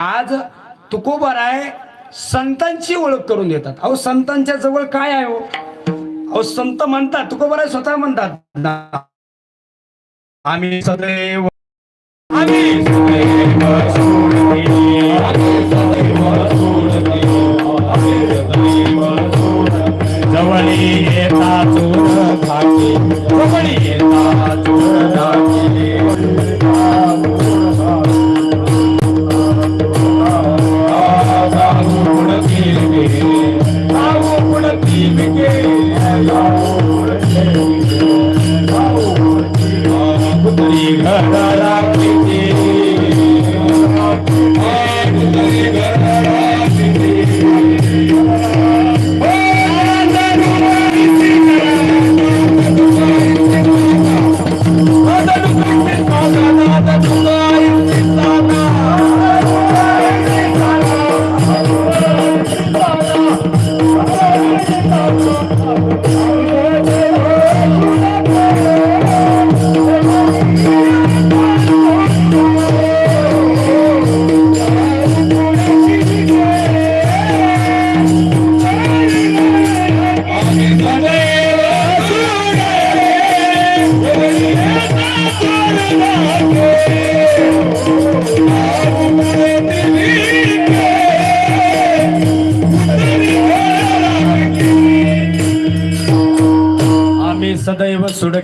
आज तुकोबर आहे संतांची ओळख करून देतात. अहो संतांच्या जवळ काय आहे हो? अहो संत म्हणतात तुकोबर आहे स्वतः म्हणतात आम्ही सदैव आम्ही सदैव आम्ही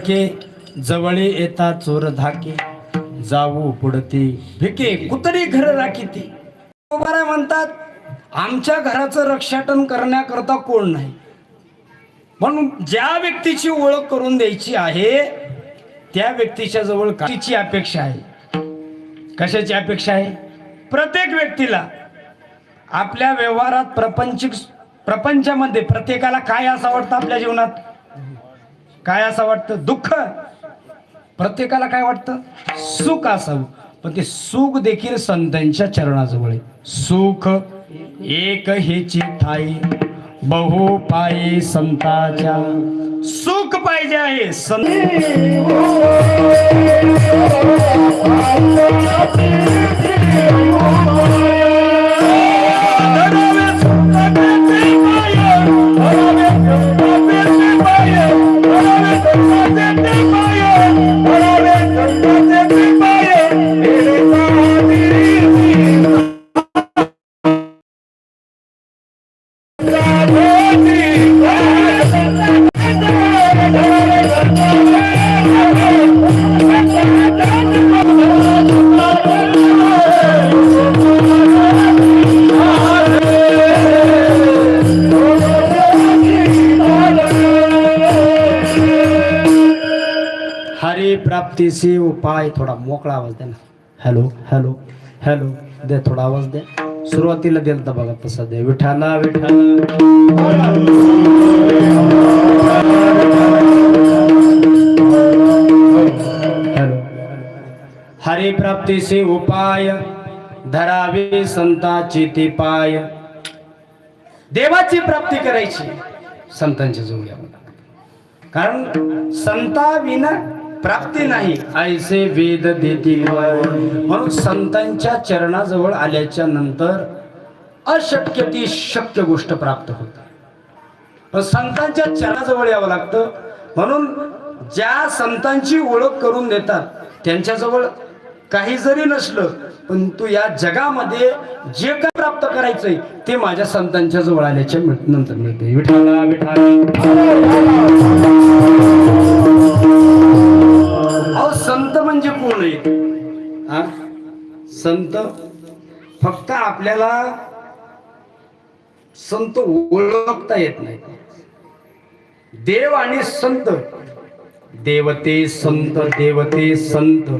सखे जवळे येता चोर धाके जाऊ पुढती भिके कुतरी घर राखीती. ती म्हणतात आमच्या घराचं रक्षाटन करण्याकरता कोण नाही? म्हणून ज्या व्यक्तीची ओळख करून द्यायची आहे त्या व्यक्तीच्या जवळ काहीची अपेक्षा आहे. कशाची अपेक्षा आहे? प्रत्येक व्यक्तीला. आपल्या व्यवहारात प्रपंचिक प्रपंचामध्ये प्रत्येकाला काय असं आवडतं आपल्या जीवनात? काय असं वाटतं दुःख प्रत्येकाला काय वाटतं सुख असावं पण ते सुख देखील संतांच्या चरणाजवळ आहे सुख एक हेची ठाई बहु पायी संताच्या सुख पाहिजे आहे संत प्राप्तीचे उपाय थोडा मोकळा आवाज द्या ना. हॅलो. हॅलो. हॅलो. दे थोडा आवाज द्या सुरुवातीला दिलं तर बघा तसा दे. विठाला विठाला हॅलो. हरी प्राप्तीचे उपाय धरावे संताची ते पाय. देवाची प्राप्ती करायची. संतांच्या जवळ. कारण संता विना प्राप्ती नाही. ऐसे वेद देतील म्हणून संतांच्या चरणाजवळ आल्याच्यानंतर अशक्य ती शक्य गोष्ट प्राप्त होते. पण संतांच्या चरणाजवळ यावं लागतं. म्हणून ज्या संतांची ओळख करून देतात त्यांच्याजवळ काही जरी नसलं पण तू या जगामध्ये जे काय प्राप्त करायचंय ते माझ्या संतांच्या जवळ आल्याच्यानंतर मिळते विठाला विठाला संत फक्त आपल्याला संत ओळखता येत नाही. देव आणि संत देवते संत देवते संत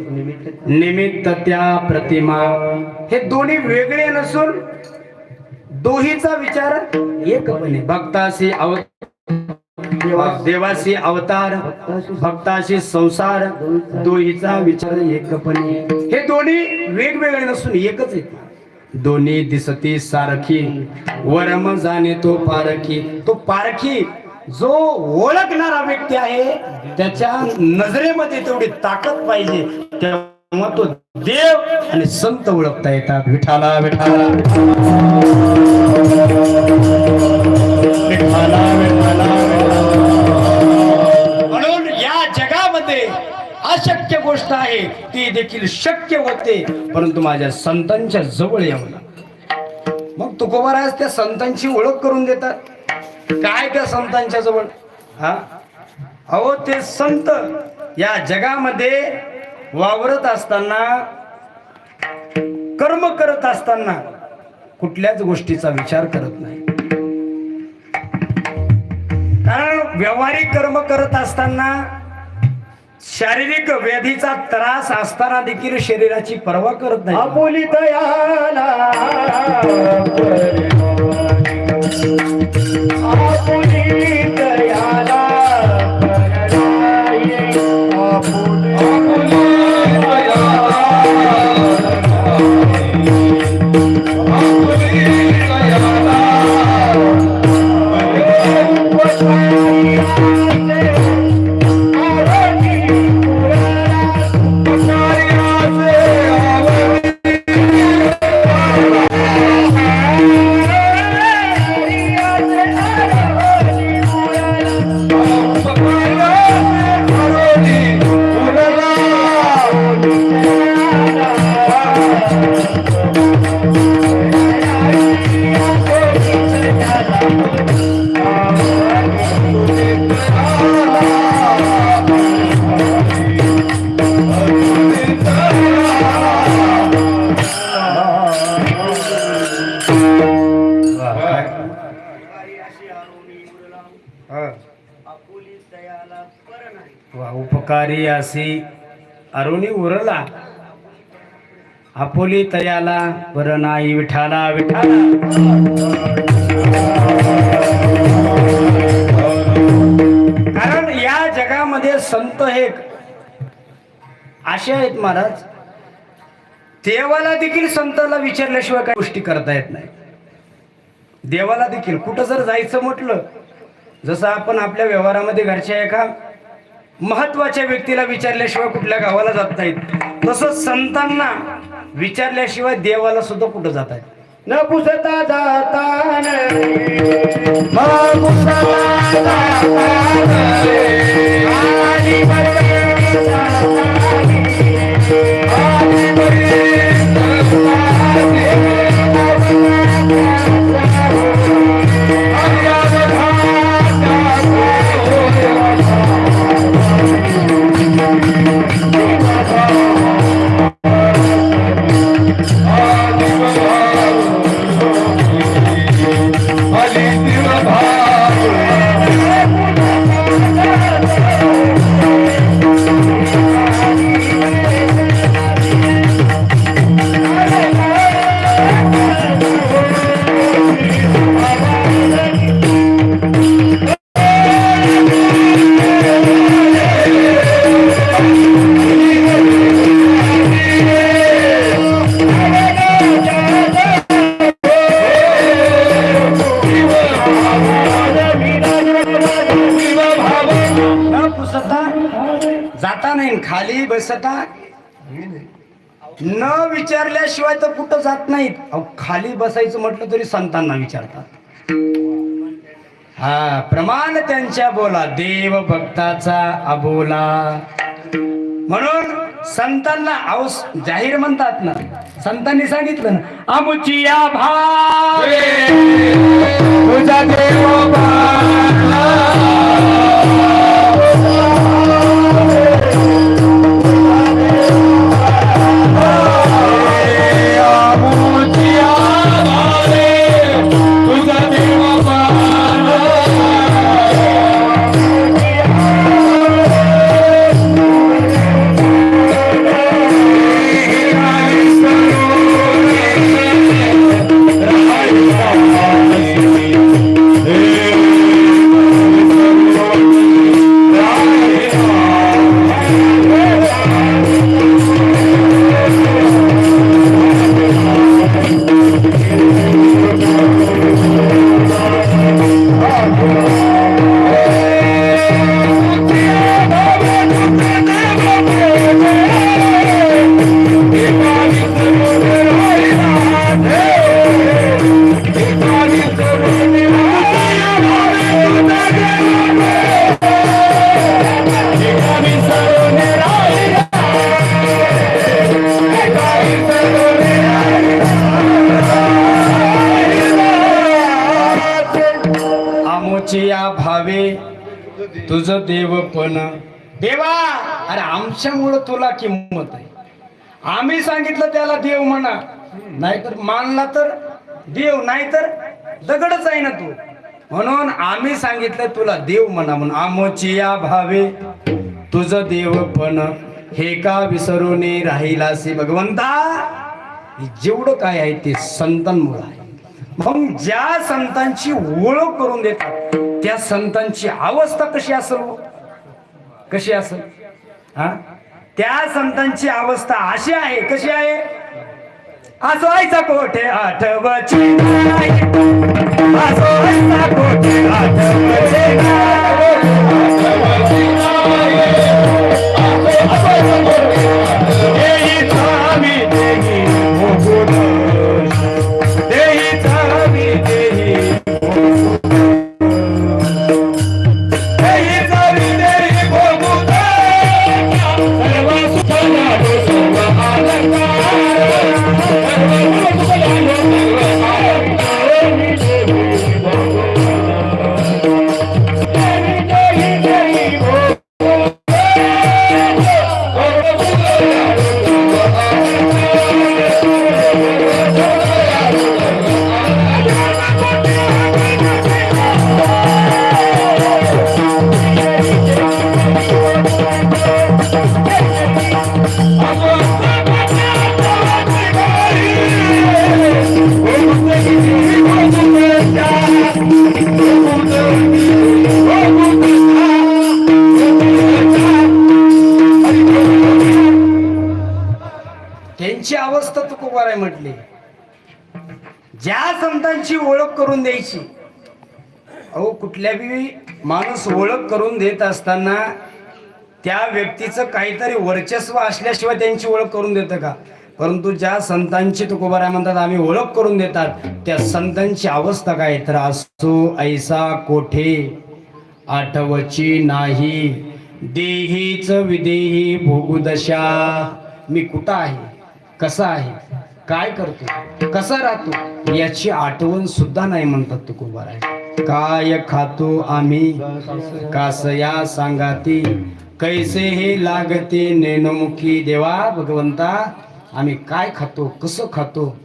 निमित्त त्या प्रतिमा. हे दोन्ही वेगळे नसून दोहीचा विचार एकपणे भक्ताशी अव देवाशी अवतार भक्ताशी संसार दोहीचा विचार एकपणे. हे दोन्ही वेगवेगळे नसून एकच आहे दोन्ही दिसती सारखी वरम जाणे तो पारखी. तो पारखी जो ओळखणारा व्यक्ती आहे त्याच्या नजरेमध्ये तेवढी ताकद पाहिजे. तेव्हा तो देव आणि संत ओळखता येतात. विठाला विठाला विठाला विठाला होते. अशक्य गोष्ट आहे ती देखील शक्य होते. परंतु माझ्या संतांच्या जवळ या मला मग तुकोबाराज त्या संतांची ओळख करून देतात. काय त्या संतांच्या जवळ? हा? अहो ते संत या जगामध्ये वावरत असताना कर्म करत असताना कुठल्याच गोष्टीचा विचार करत नाही. कारण व्यवहारिक कर्म करत असताना शारीरिक व्याधीचा त्रास असताना देखील शरीराची पर्वा करत नाही. आपुली दयाला उपकारी अरुणी उरला. आपोली तयाला बर नाही विठाला विठाला. कारण या जगामध्ये संत हे असे आहेत महाराज. देवाला देखील संताला विचारल्याशिवाय काही गोष्टी करता येत नाही. देवाला देखील कुठं जर जायचं म्हटलं जसं आपण आपल्या व्यवहारामध्ये घरच्या एका महत्त्वाच्या व्यक्तीला विचारल्याशिवाय कुठल्या गावाला जात नाहीत. तसंच संतांना विचारल्याशिवाय देवाला सुद्धा कुठं जात आहेत? न पुसता जाता अहो, खाली बसायचं म्हटलं तरी संतांना विचारतात. हा प्रमाण त्यांच्या बोला देव भक्ताचा अबोला. म्हणून संतांना औस जाहीर म्हणतात ना संतांनी सांगितलं ना आमुची या भा तुझा देव तुझं देवपण देवा! अरे आमच्यामुळं तुला किंमत आहे. आम्ही सांगितलं त्याला देव म्हणा. नाहीतर मानला तर देव नाहीतर दगडच आहे ना तू. म्हणून आम्ही सांगितलं तुला देव म्हणा म्हणून. आमची या भावे तुझं देवपण हे का विसरून राहिलासी भगवंता? जेवढं काय आहे ते संतांमुळं आहे. मग ज्या संतांची ओळख करून देतात त्या संतांची अवस्था कशी असेल हो? कशी असेल? हा? त्या संतांची अवस्था अशी आहे कशी आहे? असवायचा कोठे आठवची कुठल्याही माणूस ओळख करून देत असताना त्या व्यक्तीचं काहीतरी वर्चस्व असल्याशिवाय त्यांची ओळख करून देतं का? परंतु ज्या संतांची तुकोबाराय म्हणतात आम्ही ओळख करून देतात त्या संतांची अवस्था काय? तर असो ऐसा कोठे? आठवची नाही. देहीच विदेही भोगुदशा. मी कुठं आहे? कसा आहे? काय करतो? कसा राहतो? याची आठवण सुद्धा नाही म्हणतात तुकोबाराय. काय खातो आम्ही? कासया सांगाती कैसे हे लागते नेनमुखी देवा भगवंता? आम्ही काय खातो कसं खातो?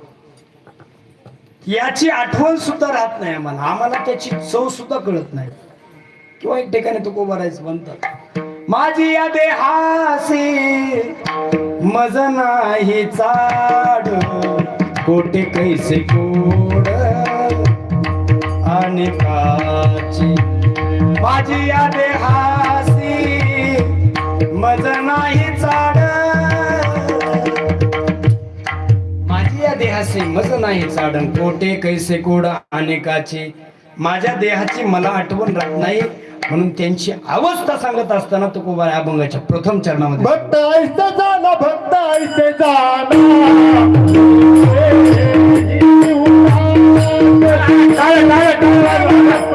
याची आठवण सुद्धा राहत नाही आम्हाला. आम्हाला त्याची चव सुद्धा कळत नाही. किंवा एक ठिकाणी तो कोबारायचं म्हणतात. माझी या देहासी मज नाही चाड. कोटे कैसे कोड माणिकाची माझी या देहासी मज नाही चाड. माझी या देहासी मज नाही चाडण कोटे कैसे कोड अनेकाची माझ्या देहाची मला आठवण राहत नाही. म्हणून त्यांची अवस्था सांगत असताना तुकोबा अभंगाच्या प्रथम चरणामध्ये. भक्त ऐसे जाना भक्त ऐसे जाना काय काय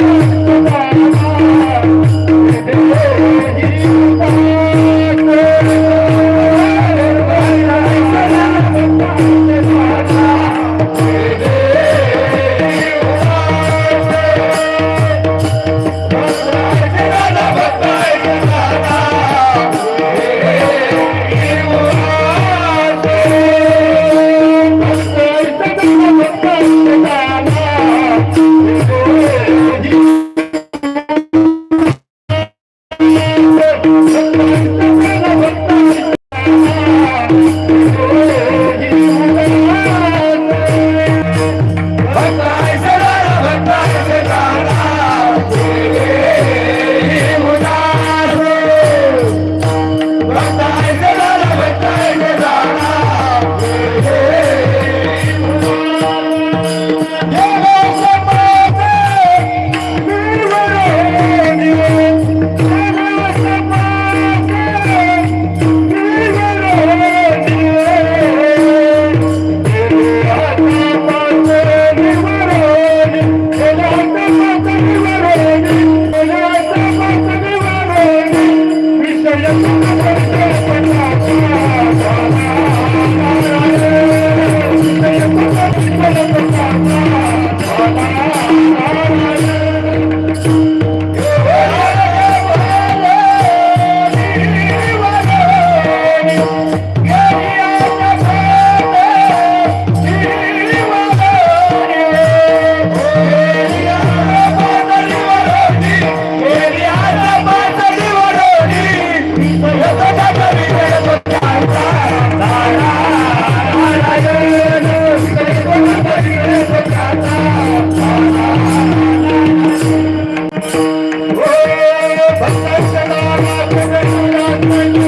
Thank you.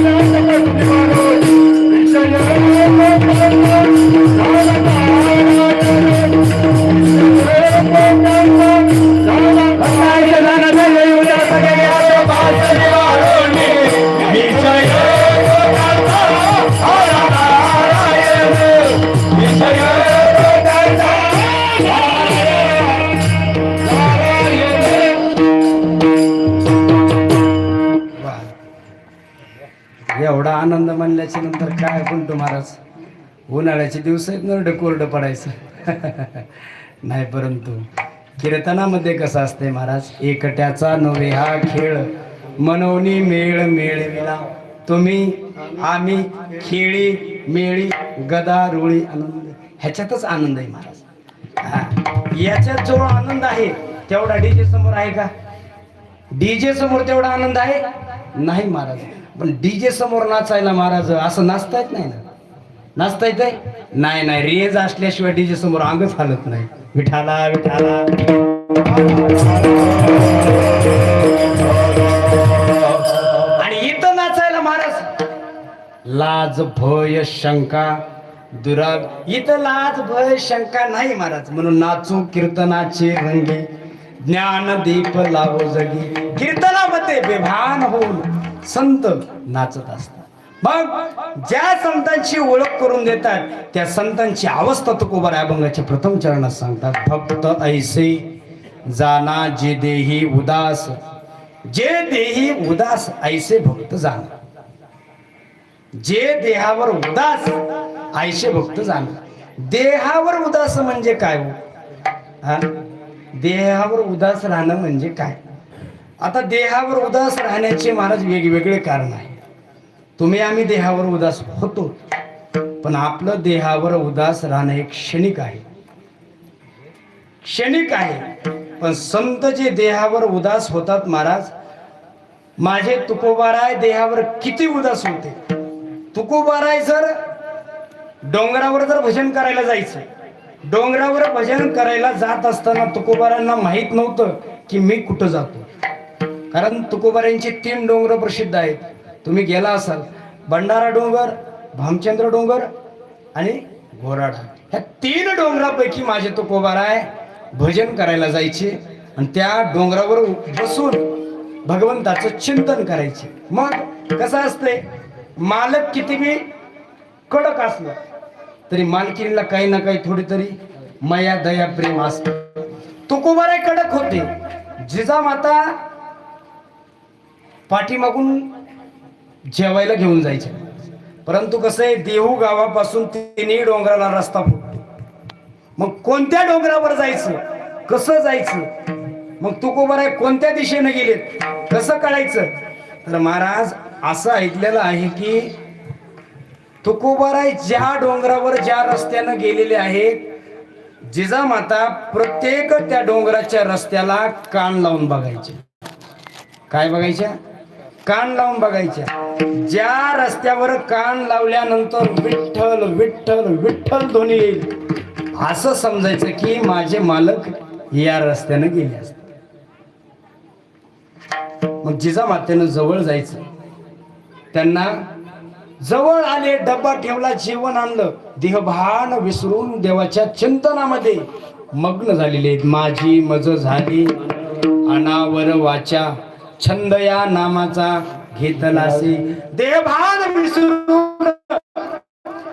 काय कोणतो महाराज? उन्हाळ्याचे दिवस आहेत नरड कोरडं पडायचं. नाही परंतु कीर्तनामध्ये कसं असते महाराज? एकट्याचा नव्हे हा खेळ. मनवणी मेळ मेळविला. तुम्ही आम्ही खेळी मेळी गदा रुळी आनंद. ह्याच्यातच आनंद आहे महाराज. याच्यात जो आनंद आहे तेवढा डीजे समोर आहे का? डीजे समोर तेवढा आनंद आहे? नाही महाराज. पण डीजे समोर नाचायला महाराज असं नाचता येत नाही ना? नाचता येत नाही नाही. रेज असल्याशिवाय डीजे समोर अंगच हालत नाही. विठाला विठाला. आणि इथं नाचायला महाराज लाज भय शंका दुराग. इथं लाज भय शंका नाही महाराज. म्हणून नाचू कीर्तनाचे रंगे ज्ञान दीप लावो जगी. कीर्तनामध्ये बेभान होऊन संत नाचत असतात. मग ज्या संतांची ओळख करून देतात त्या संतांची अवस्था तुकोबर अभंगाच्या प्रथम चरणात सांगतात. फक्त ऐसे जाना जे देही उदास. जे देही उदास ऐसे भक्त जाणार जे देहावर उदास आयशे भक्त जाणार देहावर उदास म्हणजे काय हो? देहावर उदास राहणं म्हणजे काय? आता देहावर उदास राहण्याचे महाराज वेगवेगळे कारण आहे. तुम्ही आम्ही देहावर उदास होतो पण आपलं देहावर उदास राहणं एक क्षणिक आहे. क्षणिक आहे पण संत जे देहावर उदास होतात महाराज माझे तुकोबाराय देहावर किती उदास होते. तुकोबाराय जर डोंगरावर जर भजन करायला जायचं डोंगरावर भजन करायला जात असताना तुकोबारांना माहीत नव्हतं की मी कुठं जातो. कारण तुकोबारांचे तीन डोंगर प्रसिद्ध आहेत. तुम्ही गेला असाल भंडारा डोंगर भामचंद्र डोंगर आणि घोराडा. ह्या तीन डोंगरापैकी माझे तुकोबाराय भजन करायला जायचे आणि त्या डोंगरावर बसून भगवंताचं चिंतन करायचे. मग कसं असतंय? मालक किती मी कडक असलं तरी मालकिनीला काही ना काही थोडी तरी मया दया प्रेम असत. तुकोबाराय कडक होते. जिजामाता पाठीमागून जेवायला घेऊन जायचे. परंतु कसं आहे देहू गावापासून तिन्ही डोंगराला रस्ता फुटतो. मग कोणत्या डोंगरावर जायचं? कसं जायचं? मग तुकोबाराय कोणत्या दिशेने गेलेत? कसं कळायचं? तर महाराज असं ऐकलेलं आहे की तुकोबाराय ज्या डोंगरावर ज्या रस्त्यानं गेलेले आहेत जिजामाता प्रत्येक त्या डोंगराच्या रस्त्याला कान लावून बघायचे. काय बघायच्या? कान लावून बघायच्या ज्या रस्त्यावर कान लावल्यानंतर विठ्ठल विठ्ठल विठ्ठल ध्वनी येईल. असं समजायचं की माझे मालक या रस्त्यानं गेले असत मग जिजामातेनं जवळ जायचं. त्यांना जवळ आले डब्बा ठेवला जेवण आणलं. देहभान विसरून देवाच्या चिंतनामध्ये मग्न झालेले आहेत. माझी मज झाली. अनावर वाचा. छंद या नामाचा घेतलासे. देभान विसरून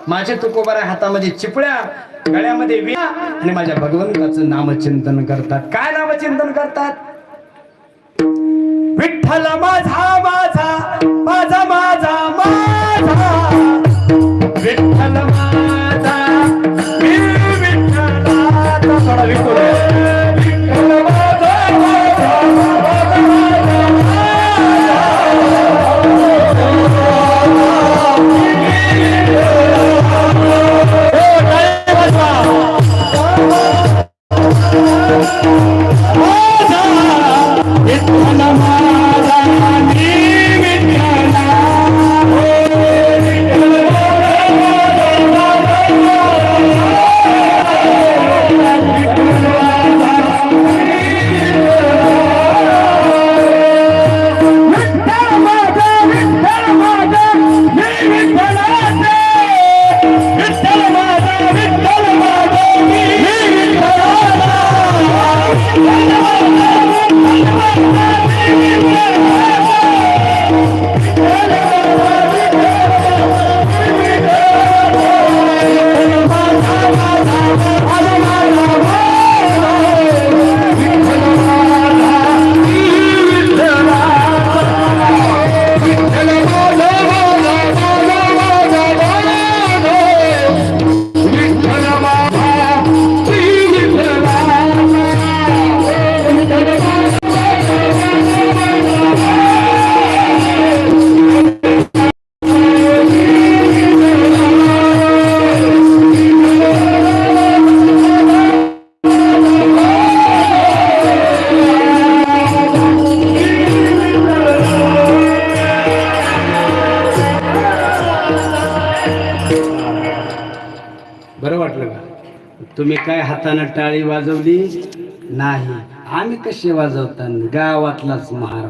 माझे तुकोबारा हातामध्ये चिपळ्या गळ्यामध्ये विया आणि माझ्या भगवंताचं नामचिंतन करतात. काय नामचिंतन करतात? विठ्ठल माझा हातानं टाळी वाजवली? नाही. आम्ही कसे वाजवताना? गावातलाच महाराज.